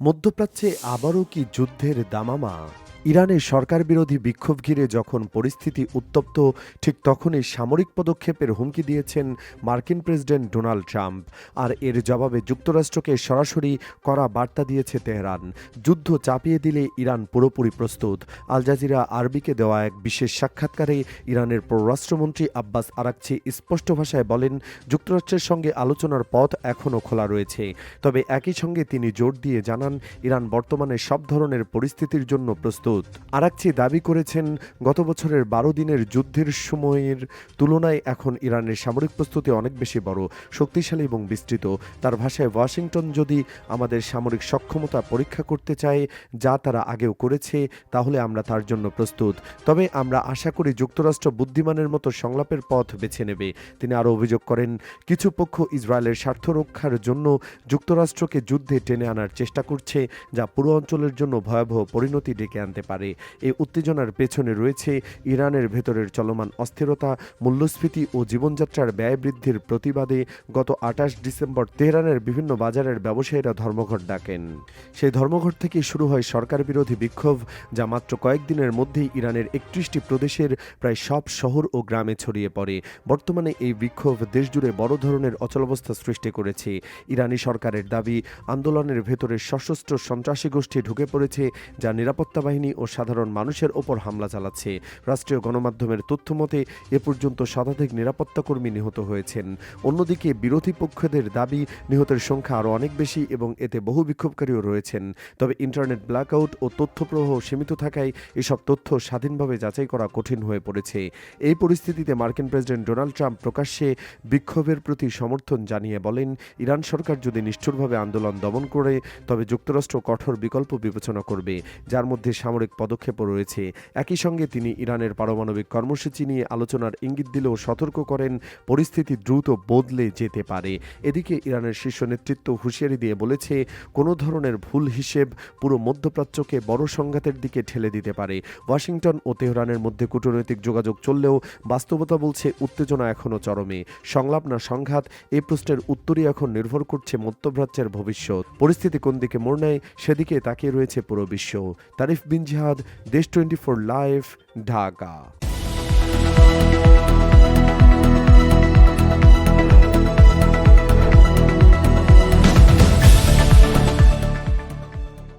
মধ্যপ্রাচ্যে আবারও কি যুদ্ধের দামামা? ইরানের সরকার বিরোধী বিক্ষোভ ঘিরে যখন পরিস্থিতি উত্তপ্ত, ঠিক তখনই সামরিক পদক্ষেপের হুমকি দিয়েছেন মার্কিন প্রেসিডেন্ট ডোনাল্ড ট্রাম্প। আর এর জবাবে যুক্তরাষ্ট্রকে সরাসরি করা বার্তা দিয়েছে তেহরান। যুদ্ধ চাপিয়ে দিলে ইরান পুরোপুরি প্রস্তুত। আল জাজিরা আরবিকে দেওয়া এক বিশেষ সাক্ষাৎকারে ইরানের পররাষ্ট্রমন্ত্রী আব্বাস আরাকচি স্পষ্ট ভাষায় বলেন, যুক্তরাষ্ট্রের সঙ্গে আলোচনার পথ এখনও খোলা রয়েছে। তবে একই সঙ্গে তিনি জোর দিয়ে জানান, ইরান বর্তমানে সব ধরনের পরিস্থিতির জন্য প্রস্তুত। আরাকচি দাবি করেছেন, গত বছরের বারো দিনের যুদ্ধের সময়ের তুলনায় এখন ইরানের সামরিক প্রস্তুতি অনেক বেশি বড়, শক্তিশালী এবং বিস্তৃত। তার ভাষায়, ওয়াশিংটন যদি আমাদের সামরিক সক্ষমতা পরীক্ষা করতে চায়, যা তারা আগেও করেছে, তাহলে আমরা তার জন্য প্রস্তুত। তবে আমরা আশা করি যুক্তরাষ্ট্র বুদ্ধিমানের মতো সংলাপের পথ বেছে নেবে। তিনি আরও অভিযোগ করেন, কিছু পক্ষ ইসরায়েলের স্বার্থ রক্ষার জন্য যুক্তরাষ্ট্রকে যুদ্ধে টেনে আনার চেষ্টা করছে, যা পুরো অঞ্চলের জন্য ভয়াবহ পরিণতি ডেকে আনতে পারে। এই উত্তেজনার পেছনে রয়েছে ইরানের ভেতরের চলমান অস্থিরতা, মূল্যস্ফীতি ও জীবনযাত্রার ব্যয় বৃদ্ধির প্রতিবাদে গত আঠাশ ডিসেম্বর তেহরানের বিভিন্ন বাজারের ব্যবসায়ীরা ধর্মঘট ডাকেন। সেই ধর্মঘট থেকে শুরু হয় সরকার বিরোধী বিক্ষোভ, যা মাত্র কয়েকদিনের মধ্যেই ইরানের একত্রিশটি প্রদেশের প্রায় সব শহর ও গ্রামে ছড়িয়ে পড়ে। বর্তমানে এই বিক্ষোভ দেশজুড়ে বড় ধরনের অচলাবস্থা সৃষ্টি করেছে। ইরানি সরকারের দাবি, আন্দোলনের ভেতরে সশস্ত্র সন্ত্রাসী গোষ্ঠী ঢুকে পড়েছে, যা নিরাপত্তা বাহিনী ও সাধারণ মানুষের ওপর হামলা চালাচ্ছে। রাষ্ট্রীয় গণমাধ্যমের তথ্য মতে, এ পর্যন্ত শতাধিক নিরাপত্তাকর্মী নিহত হয়েছেন। অন্যদিকে বিরোধী পক্ষদের দাবি, নিহতের সংখ্যা আরও অনেক বেশি এবং এতে বহু বিক্ষোভকারীও রয়েছেন। তবে ইন্টারনেট ব্ল্যাকআউট ও তথ্য প্রবাহ সীমিত থাকায় এসব তথ্য স্বাধীনভাবে যাচাই করা কঠিন হয়ে পড়েছে। এই পরিস্থিতিতে মার্কিন প্রেসিডেন্ট ডোনাল্ড ট্রাম্প প্রকাশ্যে বিক্ষোভের প্রতি সমর্থন জানিয়ে বলেন, ইরান সরকার যদি নিষ্ঠুরভাবে আন্দোলন দমন করে, তবে যুক্তরাষ্ট্র কঠোর বিকল্প বিবেচনা করবে, যার মধ্যে সামরিক পদক্ষেপও রয়েছে। একই সঙ্গে তিনি ইরানের পারমাণবিক কর্মসূচি নিয়ে আলোচনার ইঙ্গিত দিলেও সতর্ক করেন, পরিস্থিতি দ্রুত বদলে যেতে পারে। এদিকে ইরানের শীর্ষ নেতৃত্ব হুঁশিয়ারি দিয়ে বলেছে, কোনো ধরনের ভুল হিসেব পুরো মধ্যপ্রাচ্যকে বড় সংঘাতের দিকে ঠেলে দিতে পারে। ওয়াশিংটন ও তেহরানের মধ্যে কূটনৈতিক যোগাযোগ চললেও বাস্তবতা বলছে, উত্তেজনা এখনও চরমে। সংলাপ না সংঘাত এই প্রশ্নের উত্তরই এখন নির্ভর করছে মধ্যপ্রাচ্যের ভবিষ্যৎ। পরিস্থিতি কোন দিকে মোড় নেয়, সেদিকে তাকিয়ে রয়েছে পুরো বিশ্ব। তারিফ বিন জিহাদ দেশ টোয়েন্টি ফোর লাইভ ঢাকা।